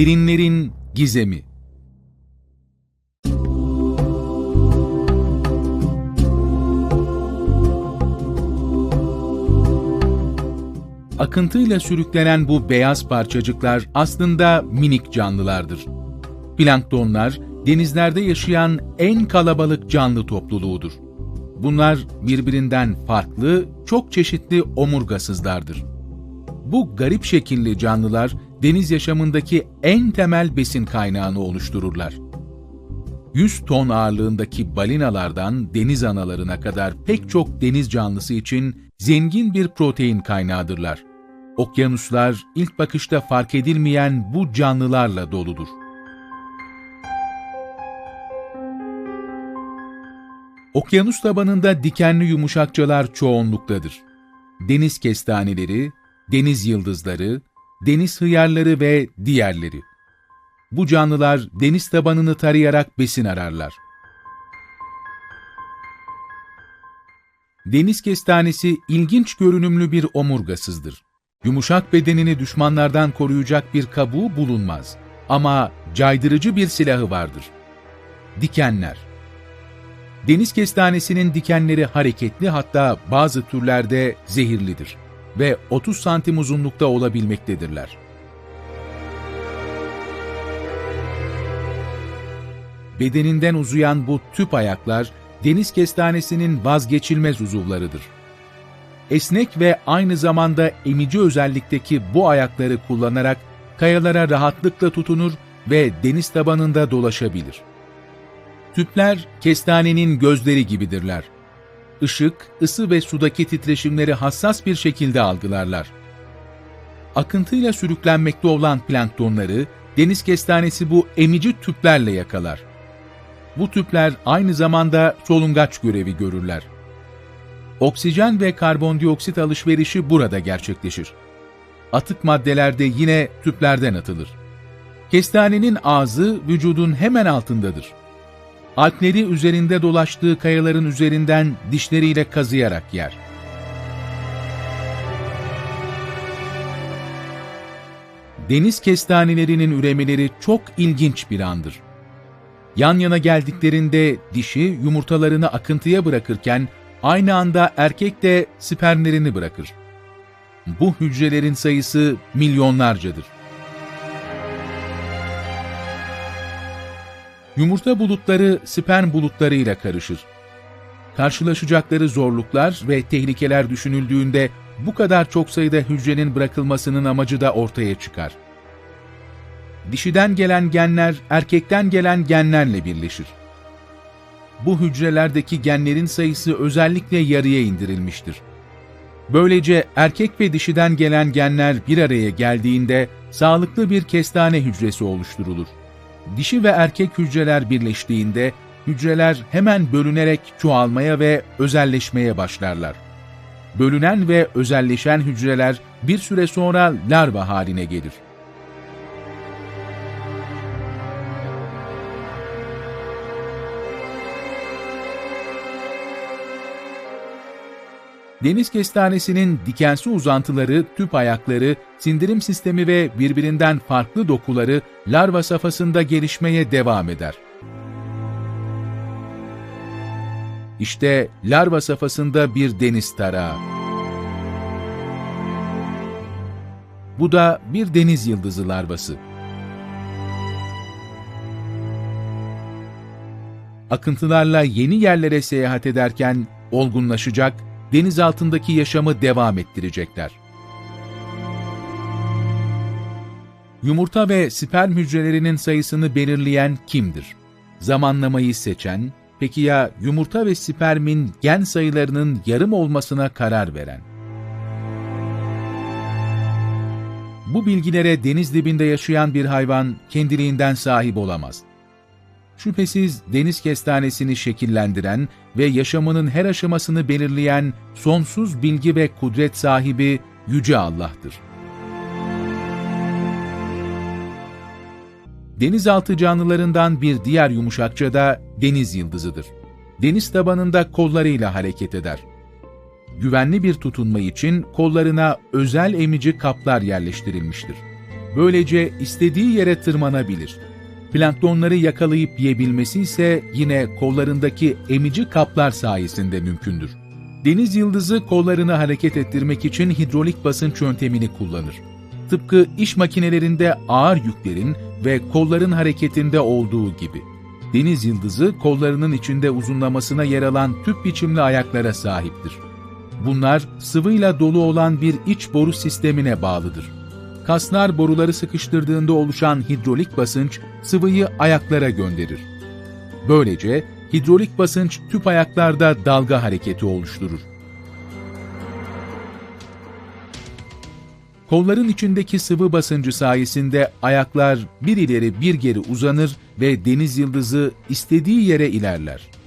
Derinlerin Gizemi Akıntıyla sürüklenen bu beyaz parçacıklar aslında minik canlılardır. Planktonlar, denizlerde yaşayan en kalabalık canlı topluluğudur. Bunlar birbirinden farklı, çok çeşitli omurgasızlardır. Bu garip şekilli canlılar deniz yaşamındaki en temel besin kaynağını oluştururlar. 100 ton ağırlığındaki balinalardan deniz analarına kadar pek çok deniz canlısı için zengin bir protein kaynağıdırlar. Okyanuslar ilk bakışta fark edilmeyen bu canlılarla doludur. Okyanus tabanında dikenli yumuşakçalar çoğunluktadır. Deniz kestaneleri, deniz yıldızları, deniz hıyarları ve diğerleri. Bu canlılar deniz tabanını tarayarak besin ararlar. Deniz kestanesi ilginç görünümlü bir omurgasızdır. Yumuşak bedenini düşmanlardan koruyacak bir kabuğu bulunmaz. Ama caydırıcı bir silahı vardır. Dikenler. Deniz kestanesinin dikenleri hareketli hatta bazı türlerde zehirlidir ve 30 santim uzunlukta olabilmektedirler. Bedeninden uzayan bu tüp ayaklar deniz kestanesinin vazgeçilmez uzuvlarıdır. Esnek ve aynı zamanda emici özellikteki bu ayakları kullanarak kayalara rahatlıkla tutunur ve deniz tabanında dolaşabilir. Tüpler kestanenin gözleri gibidirler. Işık, ısı ve sudaki titreşimleri hassas bir şekilde algılarlar. Akıntıyla sürüklenmekte olan planktonları deniz kestanesi bu emici tüplerle yakalar. Bu tüpler aynı zamanda solungaç görevi görürler. Oksijen ve karbondioksit alışverişi burada gerçekleşir. Atık maddeler de yine tüplerden atılır. Kestanenin ağzı vücudun hemen altındadır. Alpleri üzerinde dolaştığı kayaların üzerinden dişleriyle kazıyarak yer. Deniz kestanelerinin üremeleri çok ilginç bir andır. Yan yana geldiklerinde dişi yumurtalarını akıntıya bırakırken aynı anda erkek de spermlerini bırakır. Bu hücrelerin sayısı milyonlarcadır. Yumurta bulutları sperm bulutlarıyla karışır. Karşılaşacakları zorluklar ve tehlikeler düşünüldüğünde bu kadar çok sayıda hücrenin bırakılmasının amacı da ortaya çıkar. Dişiden gelen genler erkekten gelen genlerle birleşir. Bu hücrelerdeki genlerin sayısı özellikle yarıya indirilmiştir. Böylece erkek ve dişiden gelen genler bir araya geldiğinde sağlıklı bir kestane hücresi oluşturulur. Dişi ve erkek hücreler birleştiğinde hücreler hemen bölünerek çoğalmaya ve özelleşmeye başlarlar. Bölünen ve özelleşen hücreler bir süre sonra larva haline gelir. Deniz kestanesinin dikensi uzantıları, tüp ayakları, sindirim sistemi ve birbirinden farklı dokuları larva safhasında gelişmeye devam eder. İşte larva safhasında bir deniz tarağı. Bu da bir deniz yıldızı larvası. Akıntılarla yeni yerlere seyahat ederken olgunlaşacak, deniz altındaki yaşamı devam ettirecekler. Yumurta ve sperm hücrelerinin sayısını belirleyen kimdir? Zamanlamayı seçen, peki ya yumurta ve spermin gen sayılarının yarım olmasına karar veren? Bu bilgilere deniz dibinde yaşayan bir hayvan kendiliğinden sahip olamaz şüphesiz deniz kestanesini şekillendiren ve yaşamının her aşamasını belirleyen sonsuz bilgi ve kudret sahibi Yüce Allah'tır. Denizaltı canlılarından bir diğer yumuşakça da deniz yıldızıdır. Deniz tabanında kollarıyla hareket eder. Güvenli bir tutunma için kollarına özel emici kaplar yerleştirilmiştir. Böylece istediği yere tırmanabilir. Planktonları yakalayıp yiyebilmesi ise yine kollarındaki emici kaplar sayesinde mümkündür. Deniz yıldızı kollarını hareket ettirmek için hidrolik basınç yöntemini kullanır. Tıpkı iş makinelerinde ağır yüklerin ve kolların hareketinde olduğu gibi. Deniz yıldızı kollarının içinde uzunlamasına yer alan tüp biçimli ayaklara sahiptir. Bunlar sıvıyla dolu olan bir iç boru sistemine bağlıdır. Kaslar boruları sıkıştırdığında oluşan hidrolik basınç sıvıyı ayaklara gönderir. Böylece hidrolik basınç tüp ayaklarda dalga hareketi oluşturur. Kolların içindeki sıvı basıncı sayesinde ayaklar bir ileri bir geri uzanır ve deniz yıldızı istediği yere ilerler.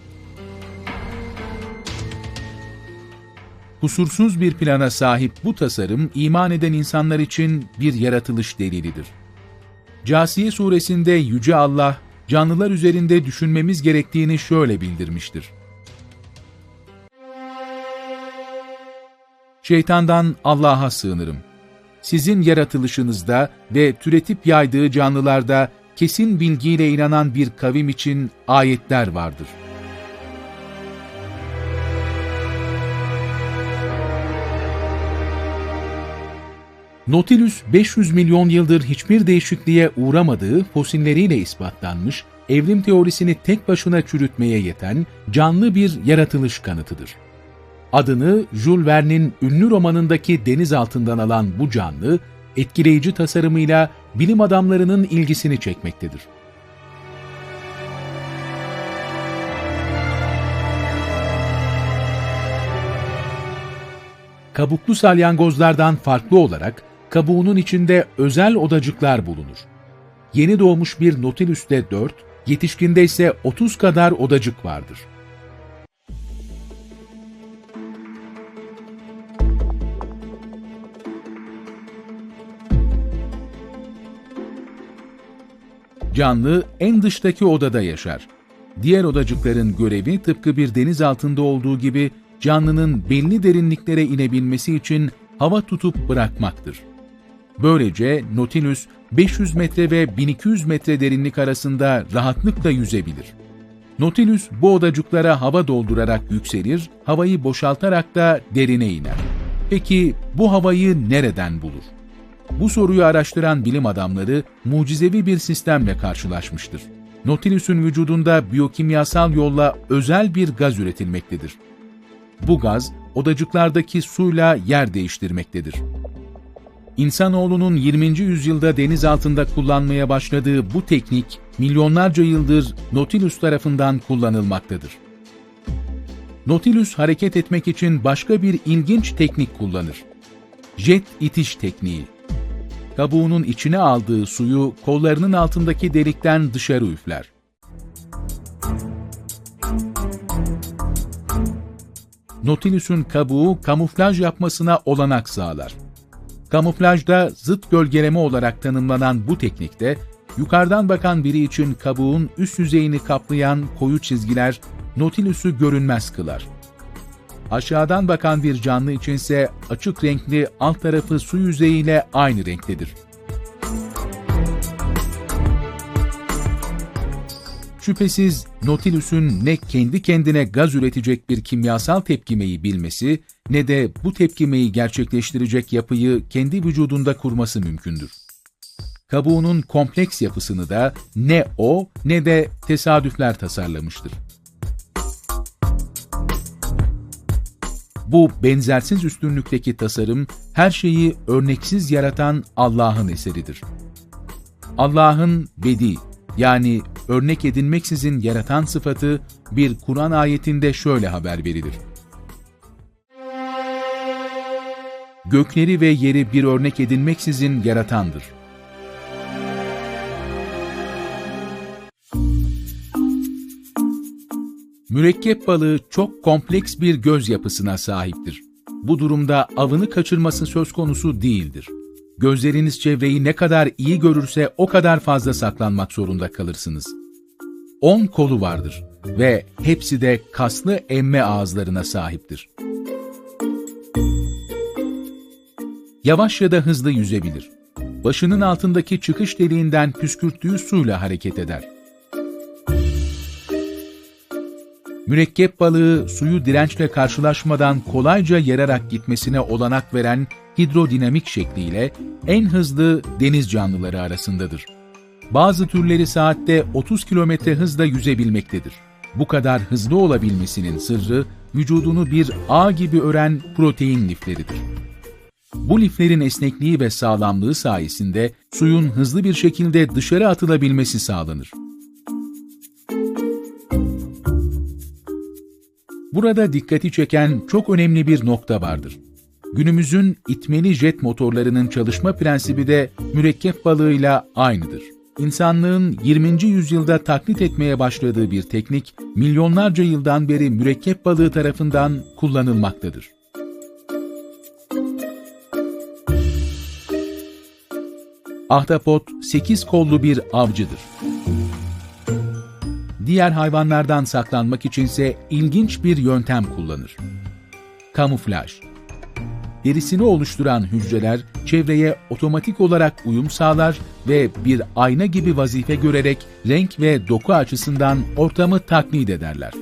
Kusursuz bir plana sahip bu tasarım iman eden insanlar için bir yaratılış delilidir. Casiye suresinde Yüce Allah, canlılar üzerinde düşünmemiz gerektiğini şöyle bildirmiştir. Şeytandan Allah'a sığınırım. Sizin yaratılışınızda ve türetip yaydığı canlılarda kesin bilgiyle inanan bir kavim için ayetler vardır. Nautilus 500 milyon yıldır hiçbir değişikliğe uğramadığı fosilleriyle ispatlanmış, evrim teorisini tek başına çürütmeye yeten canlı bir yaratılış kanıtıdır. Adını Jules Verne'in ünlü romanındaki deniz altından alan bu canlı, etkileyici tasarımıyla bilim adamlarının ilgisini çekmektedir. Kabuklu salyangozlardan farklı olarak kabuğunun içinde özel odacıklar bulunur. Yeni doğmuş bir Nautilus'te 4, yetişkinde ise 30 kadar odacık vardır. Canlı en dıştaki odada yaşar. Diğer odacıkların görevi tıpkı bir deniz altında olduğu gibi canlının belli derinliklere inebilmesi için hava tutup bırakmaktır. Böylece Nautilus 500 metre ve 1200 metre derinlik arasında rahatlıkla yüzebilir. Nautilus bu odacıklara hava doldurarak yükselir, havayı boşaltarak da derine iner. Peki bu havayı nereden bulur? Bu soruyu araştıran bilim adamları mucizevi bir sistemle karşılaşmıştır. Nautilus'un vücudunda biyokimyasal yolla özel bir gaz üretilmektedir. Bu gaz, odacıklardaki suyla yer değiştirmektedir. İnsanoğlunun 20. yüzyılda deniz altında kullanmaya başladığı bu teknik, milyonlarca yıldır Nautilus tarafından kullanılmaktadır. Nautilus hareket etmek için başka bir ilginç teknik kullanır. Jet itiş tekniği. Kabuğunun içine aldığı suyu kollarının altındaki delikten dışarı üfler. Nautilus'un kabuğu kamuflaj yapmasına olanak sağlar. Kamuflajda zıt gölgeleme olarak tanımlanan bu teknikte, yukarıdan bakan biri için kabuğun üst yüzeyini kaplayan koyu çizgiler Nautilus'u görünmez kılar. Aşağıdan bakan bir canlı içinse açık renkli alt tarafı su yüzeyiyle aynı renktedir. Şüphesiz Nautilus'un ne kendi kendine gaz üretecek bir kimyasal tepkimeyi bilmesi ne de bu tepkimeyi gerçekleştirecek yapıyı kendi vücudunda kurması mümkündür. Kabuğunun kompleks yapısını da ne o ne de tesadüfler tasarlamıştır. Bu benzersiz üstünlükteki tasarım her şeyi örneksiz yaratan Allah'ın eseridir. Allah'ın bedi yani örnek edinmeksizin yaratan sıfatı bir Kur'an ayetinde şöyle haber verilir. Gökleri ve yeri bir örnek edinmeksizin yaratandır. Mürekkep balığı çok kompleks bir göz yapısına sahiptir. Bu durumda avını kaçırması söz konusu değildir. Gözleriniz çevreyi ne kadar iyi görürse o kadar fazla saklanmak zorunda kalırsınız. 10 kolu vardır ve hepsi de kaslı emme ağızlarına sahiptir. Yavaş ya da hızlı yüzebilir. başının altındaki çıkış deliğinden püskürttüğü suyla hareket eder. Mürekkep balığı suyu dirençle karşılaşmadan kolayca yararak gitmesine olanak veren hidrodinamik şekliyle en hızlı deniz canlıları arasındadır. Bazı türleri saatte 30 kilometre hızla yüzebilmektedir. Bu kadar hızlı olabilmesinin sırrı vücudunu bir ağ gibi ören protein lifleridir. Bu liflerin esnekliği ve sağlamlığı sayesinde suyun hızlı bir şekilde dışarı atılabilmesi sağlanır. Burada dikkati çeken çok önemli bir nokta vardır. Günümüzün itmeli jet motorlarının çalışma prensibi de mürekkep balığıyla aynıdır. İnsanlığın 20. yüzyılda taklit etmeye başladığı bir teknik, milyonlarca yıldan beri mürekkep balığı tarafından kullanılmaktadır. Ahtapot, 8 kollu bir avcıdır. Diğer hayvanlardan saklanmak içinse ilginç bir yöntem kullanır. Kamuflaj Derisini oluşturan hücreler çevreye otomatik olarak uyum sağlar ve bir ayna gibi vazife görerek renk ve doku açısından ortamı taklit ederler.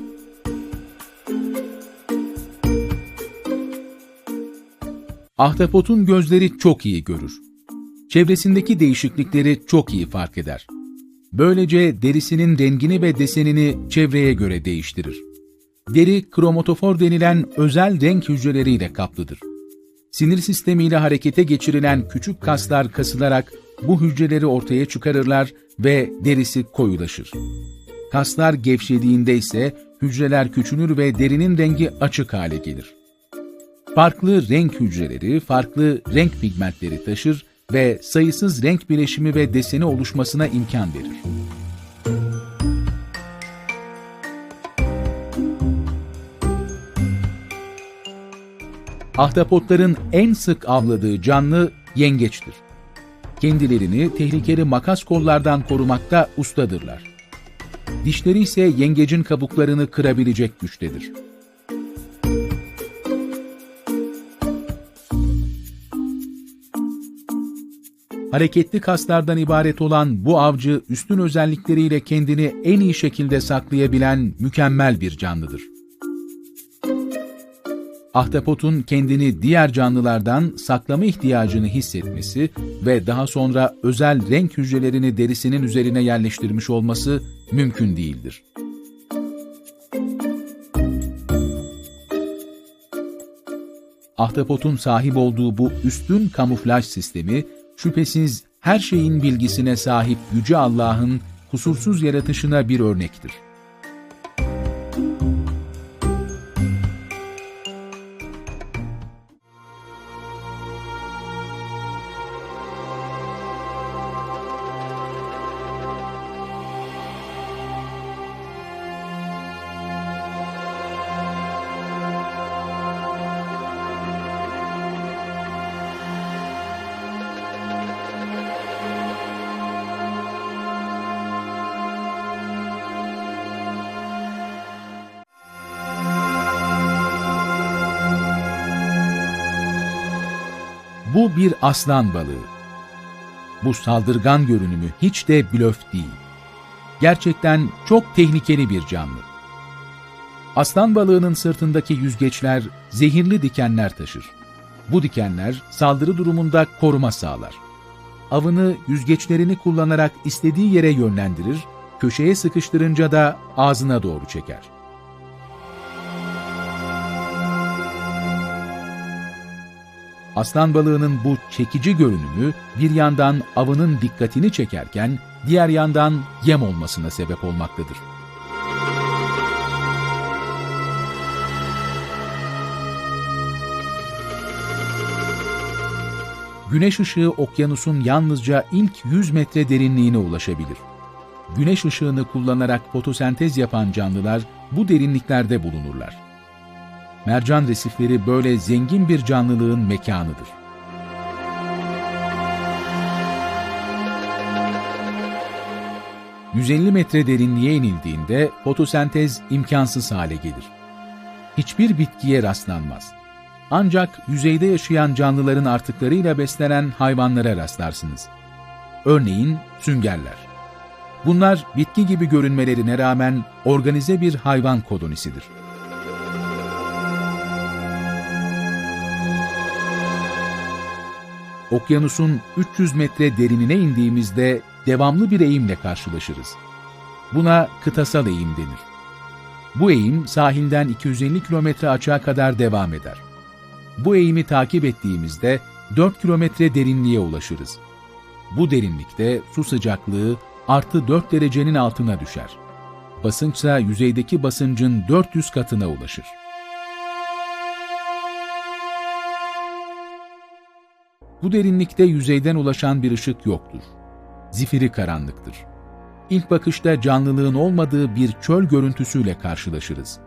Ahtapotun gözleri çok iyi görür. Çevresindeki değişiklikleri çok iyi fark eder. Böylece derisinin rengini ve desenini çevreye göre değiştirir. Deri kromatofor denilen özel renk hücreleriyle kaplıdır. Sinir sistemiyle harekete geçirilen küçük kaslar kasılarak bu hücreleri ortaya çıkarırlar ve derisi koyulaşır. Kaslar gevşediğinde ise hücreler küçülür ve derinin rengi açık hale gelir. Farklı renk hücreleri farklı renk pigmentleri taşır ve sayısız renk bileşimi ve deseni oluşmasına imkan verir. Ahtapotların en sık avladığı canlı yengeçtir. Kendilerini tehlikeli makas kollardan korumakta ustadırlar. Dişleri ise yengecin kabuklarını kırabilecek güçtedir. Hareketli kaslardan ibaret olan bu avcı üstün özellikleriyle kendini en iyi şekilde saklayabilen mükemmel bir canlıdır. Ahtapotun kendini diğer canlılardan saklama ihtiyacını hissetmesi ve daha sonra özel renk hücrelerini derisinin üzerine yerleştirmiş olması mümkün değildir. Ahtapotun sahip olduğu bu üstün kamuflaj sistemi şüphesiz her şeyin bilgisine sahip Yüce Allah'ın kusursuz yaratışına bir örnektir. Bir aslan balığı. Bu saldırgan görünümü hiç de blöf değil. Gerçekten çok tehlikeli bir canlı. Aslan balığının sırtındaki yüzgeçler zehirli dikenler taşır. Bu dikenler saldırı durumunda koruma sağlar. Avını yüzgeçlerini kullanarak istediği yere yönlendirir, köşeye sıkıştırınca da ağzına doğru çeker. Aslan balığının bu çekici görünümü bir yandan avının dikkatini çekerken diğer yandan yem olmasına sebep olmaktadır. Güneş ışığı okyanusun yalnızca ilk 100 metre derinliğine ulaşabilir. Güneş ışığını kullanarak fotosentez yapan canlılar bu derinliklerde bulunurlar. Mercan resifleri böyle zengin bir canlılığın mekanıdır. ...150 metre derinliğe inildiğinde fotosentez imkansız hale gelir. Hiçbir bitkiye rastlanmaz. ancak yüzeyde yaşayan canlıların artıklarıyla beslenen hayvanlara rastlarsınız. Örneğin süngerler. Bunlar bitki gibi görünmelerine rağmen organize bir hayvan kolonisidir. Okyanusun 300 metre derinine indiğimizde devamlı bir eğimle karşılaşırız. Buna kıtasal eğim denir. Bu eğim sahilden 250 kilometre açığa kadar devam eder. Bu eğimi takip ettiğimizde 4 kilometre derinliğe ulaşırız. Bu derinlikte su sıcaklığı artı 4 derecenin altına düşer. Basınçsa yüzeydeki basıncın 400 katına ulaşır. Bu derinlikte yüzeyden ulaşan bir ışık yoktur. Zifiri karanlıktır. İlk bakışta canlılığın olmadığı bir çöl görüntüsüyle karşılaşırız.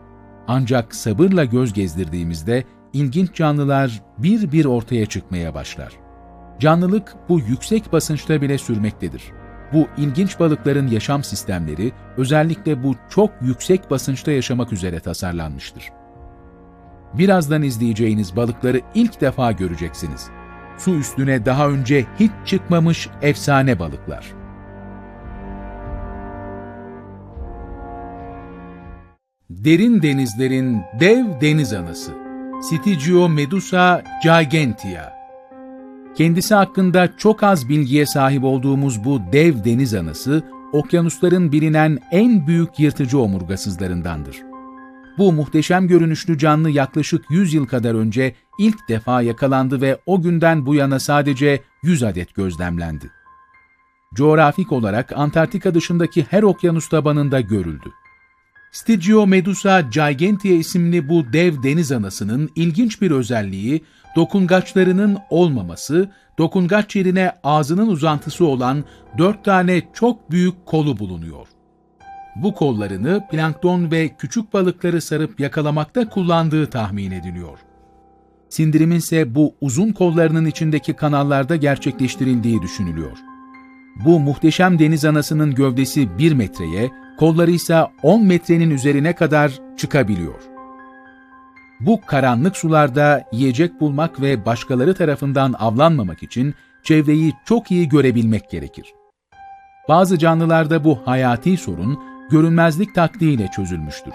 Ancak sabırla göz gezdirdiğimizde ilginç canlılar bir bir ortaya çıkmaya başlar. Canlılık bu yüksek basınçta bile sürmektedir. Bu ilginç balıkların yaşam sistemleri özellikle bu çok yüksek basınçta yaşamak üzere tasarlanmıştır. Birazdan izleyeceğiniz balıkları ilk defa göreceksiniz. Su üstüne daha önce hiç çıkmamış efsane balıklar. Derin denizlerin dev deniz anası Stygia medusa gigantea Kendisi hakkında çok az bilgiye sahip olduğumuz bu dev deniz anası, okyanusların bilinen en büyük yırtıcı omurgasızlarındandır. Bu muhteşem görünüşlü canlı yaklaşık 100 yıl kadar önce ilk defa yakalandı ve o günden bu yana sadece 100 adet gözlemlendi. Coğrafik olarak Antarktika dışındaki her okyanus tabanında görüldü. Stygia medusa gigantea isimli bu dev deniz anasının ilginç bir özelliği, dokungaçlarının olmaması, dokungaç yerine ağzının uzantısı olan dört tane çok büyük kolu bulunuyor. Bu kollarını plankton ve küçük balıkları sarıp yakalamakta kullandığı tahmin ediliyor. Sindirimin ise bu uzun kollarının içindeki kanallarda gerçekleştirildiği düşünülüyor. Bu muhteşem deniz anasının gövdesi 1 metreye, kolları ise 10 metrenin üzerine kadar çıkabiliyor. Bu karanlık sularda yiyecek bulmak ve başkaları tarafından avlanmamak için çevreyi çok iyi görebilmek gerekir. Bazı canlılarda bu hayati sorun görünmezlik taktiğiyle çözülmüştür.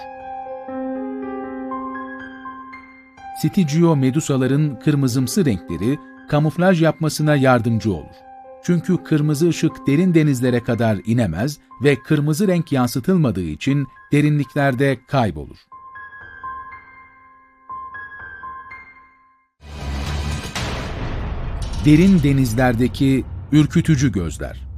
Stygia medusaların kırmızımsı renkleri kamuflaj yapmasına yardımcı olur. Çünkü kırmızı ışık derin denizlere kadar inemez ve kırmızı renk yansıtılmadığı için derinliklerde kaybolur. Derin denizlerdeki ürkütücü gözler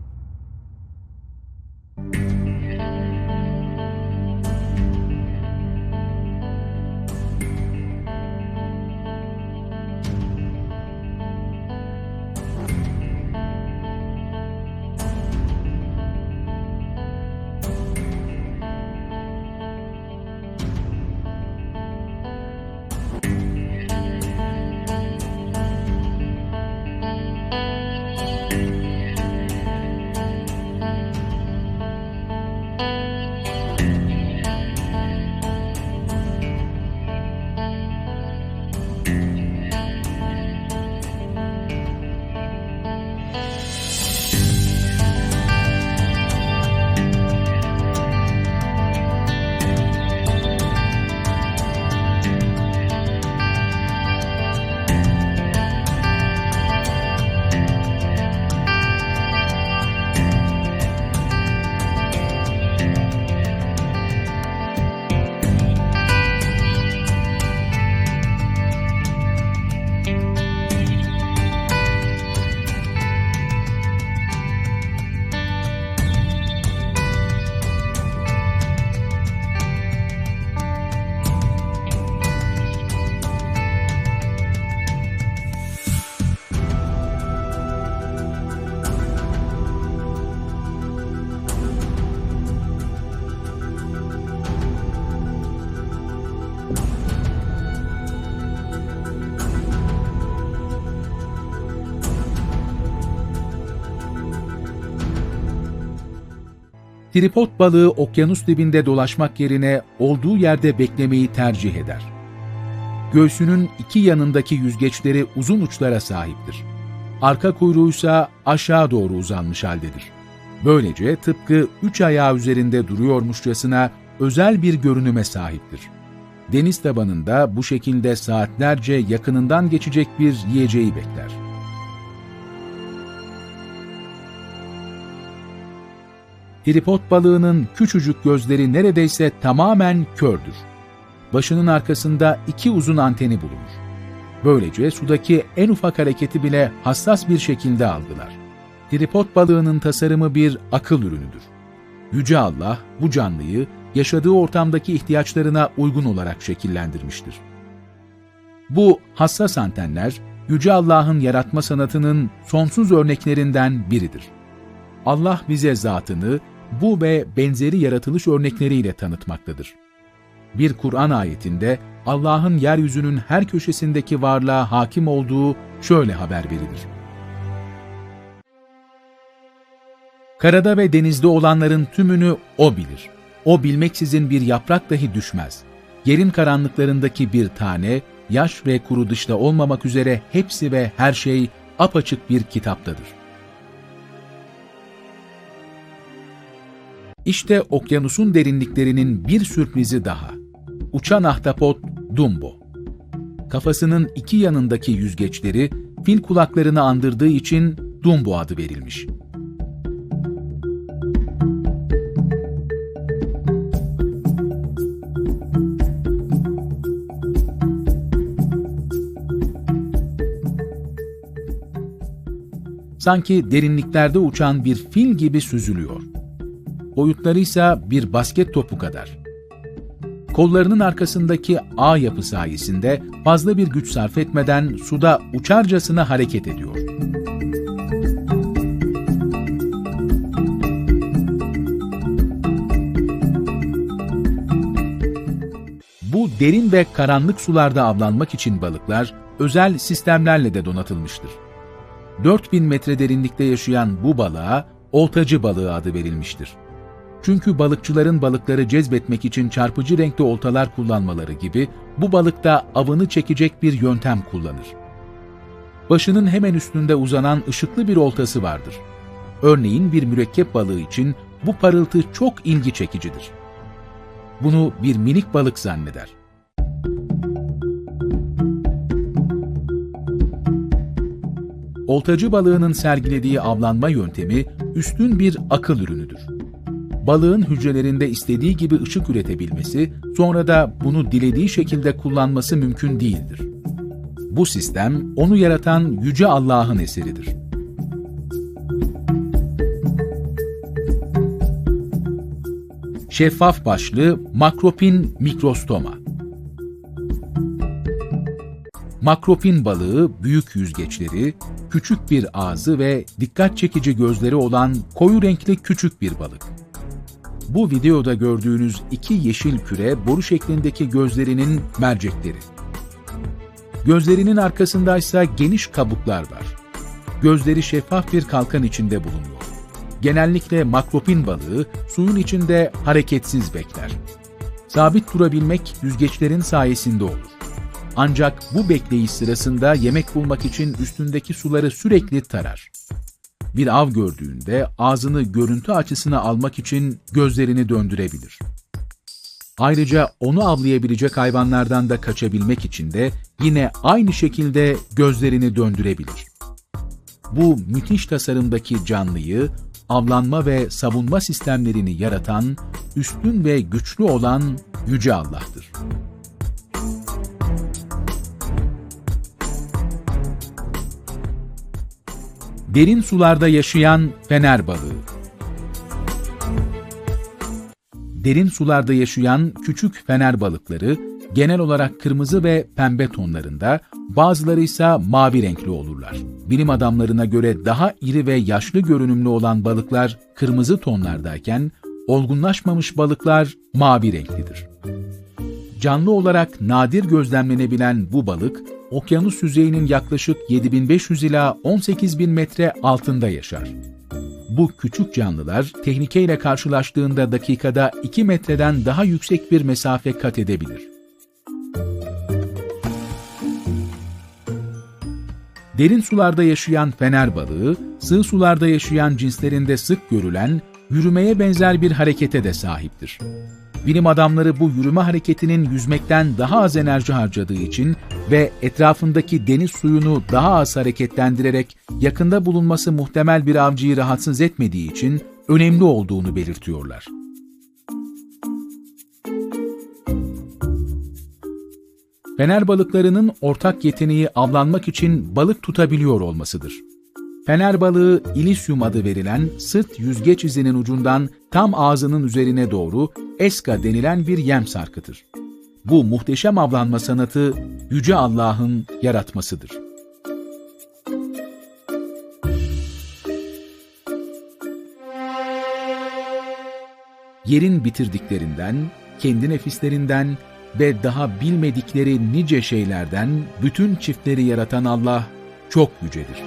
Tripod balığı okyanus dibinde dolaşmak yerine olduğu yerde beklemeyi tercih eder. göğsünün iki yanındaki yüzgeçleri uzun uçlara sahiptir. Arka kuyruğuysa aşağı doğru uzanmış haldedir. Böylece tıpkı üç ayağı üzerinde duruyormuşçasına özel bir görünüme sahiptir. Deniz tabanında bu şekilde saatlerce yakınından geçecek bir yiyeceği bekler. Tripod balığının küçücük gözleri neredeyse tamamen kördür. Başının arkasında iki uzun anteni bulunur. Böylece sudaki en ufak hareketi bile hassas bir şekilde algılar. Tripod balığının tasarımı bir akıl ürünüdür. Yüce Allah bu canlıyı yaşadığı ortamdaki ihtiyaçlarına uygun olarak şekillendirmiştir. Bu hassas antenler, Yüce Allah'ın yaratma sanatının sonsuz örneklerinden biridir. Allah bize zatını bu ve benzeri yaratılış örnekleriyle tanıtmaktadır. Bir Kur'an ayetinde Allah'ın yeryüzünün her köşesindeki varlığa hakim olduğu şöyle haber verilir. Karada ve denizde olanların tümünü O bilir. O bilmeksizin bir yaprak dahi düşmez. Yerin karanlıklarındaki bir tane, yaş ve kuru dışta olmamak üzere hepsi ve her şey apaçık bir kitaptadır. İşte okyanusun derinliklerinin bir sürprizi daha. Uçan ahtapot Dumbo. Kafasının iki yanındaki yüzgeçleri fil kulaklarını andırdığı için Dumbo adı verilmiş. Sanki derinliklerde uçan bir fil gibi süzülüyor. Boyutları ise bir basket topu kadar. Kollarının arkasındaki ağ yapı sayesinde fazla bir güç sarf etmeden suda uçarcasına hareket ediyor. Bu derin ve karanlık sularda avlanmak için balıklar özel sistemlerle de donatılmıştır. 4000 metre derinlikte yaşayan bu balığa oltacı balığı adı verilmiştir. Çünkü balıkçıların balıkları cezbetmek için çarpıcı renkli oltalar kullanmaları gibi bu balık da avını çekecek bir yöntem kullanır. Başının hemen üstünde uzanan ışıklı bir oltası vardır. Örneğin bir mürekkep balığı için bu parıltı çok ilgi çekicidir. Bunu bir minik balık zanneder. Oltacı balığının sergilediği avlanma yöntemi üstün bir akıl ürünüdür. Balığın hücrelerinde istediği gibi ışık üretebilmesi, sonra da bunu dilediği şekilde kullanması mümkün değildir. Bu sistem, onu yaratan Yüce Allah'ın eseridir. Şeffaf başlı makropin mikrostoma Makropin balığı büyük yüzgeçleri, küçük bir ağzı ve dikkat çekici gözleri olan koyu renkli küçük bir balık. Bu videoda gördüğünüz iki yeşil küre boru şeklindeki gözlerinin mercekleri. Gözlerinin arkasındaysa geniş kabuklar var. Gözleri şeffaf bir kalkan içinde bulunuyor. Genellikle makropin balığı suyun içinde hareketsiz bekler. Sabit durabilmek yüzgeçlerin sayesinde olur. Ancak bu bekleyiş sırasında yemek bulmak için üstündeki suları sürekli tarar. Bir av gördüğünde ağzını görüntü açısına almak için gözlerini döndürebilir. Ayrıca onu avlayabilecek hayvanlardan da kaçabilmek için de yine aynı şekilde gözlerini döndürebilir. Bu müthiş tasarımdaki canlıyı avlanma ve savunma sistemlerini yaratan, üstün ve güçlü olan Yüce Allah'tır. Derin sularda yaşayan fener balığı. Derin sularda yaşayan küçük fener balıkları genel olarak kırmızı ve pembe tonlarında, bazıları ise mavi renkli olurlar. Bilim adamlarına göre daha iri ve yaşlı görünümlü olan balıklar kırmızı tonlardayken, olgunlaşmamış balıklar mavi renklidir. Canlı olarak nadir gözlemlenebilen bu balık, okyanus yüzeyinin yaklaşık 7500 ila 18000 metre altında yaşar. Bu küçük canlılar tehlikeyle karşılaştığında dakikada 2 metreden daha yüksek bir mesafe kat edebilir. Derin sularda yaşayan fener balığı, sığ sularda yaşayan cinslerinde sık görülen, yürümeye benzer bir harekete de sahiptir. Bilim adamları bu yürüme hareketinin yüzmekten daha az enerji harcadığı için ve etrafındaki deniz suyunu daha az hareketlendirerek yakında bulunması muhtemel bir avcıyı rahatsız etmediği için önemli olduğunu belirtiyorlar. Fener balıklarının ortak yeteneği avlanmak için balık tutabiliyor olmasıdır. Fener balığı ilisyum adı verilen sırt yüzgeç izinin ucundan tam ağzının üzerine doğru eska denilen bir yem sarkıtır. Bu muhteşem avlanma sanatı Yüce Allah'ın yaratmasıdır. Yerin bitirdiklerinden, kendi nefislerinden ve daha bilmedikleri nice şeylerden bütün çiftleri yaratan Allah çok yücedir.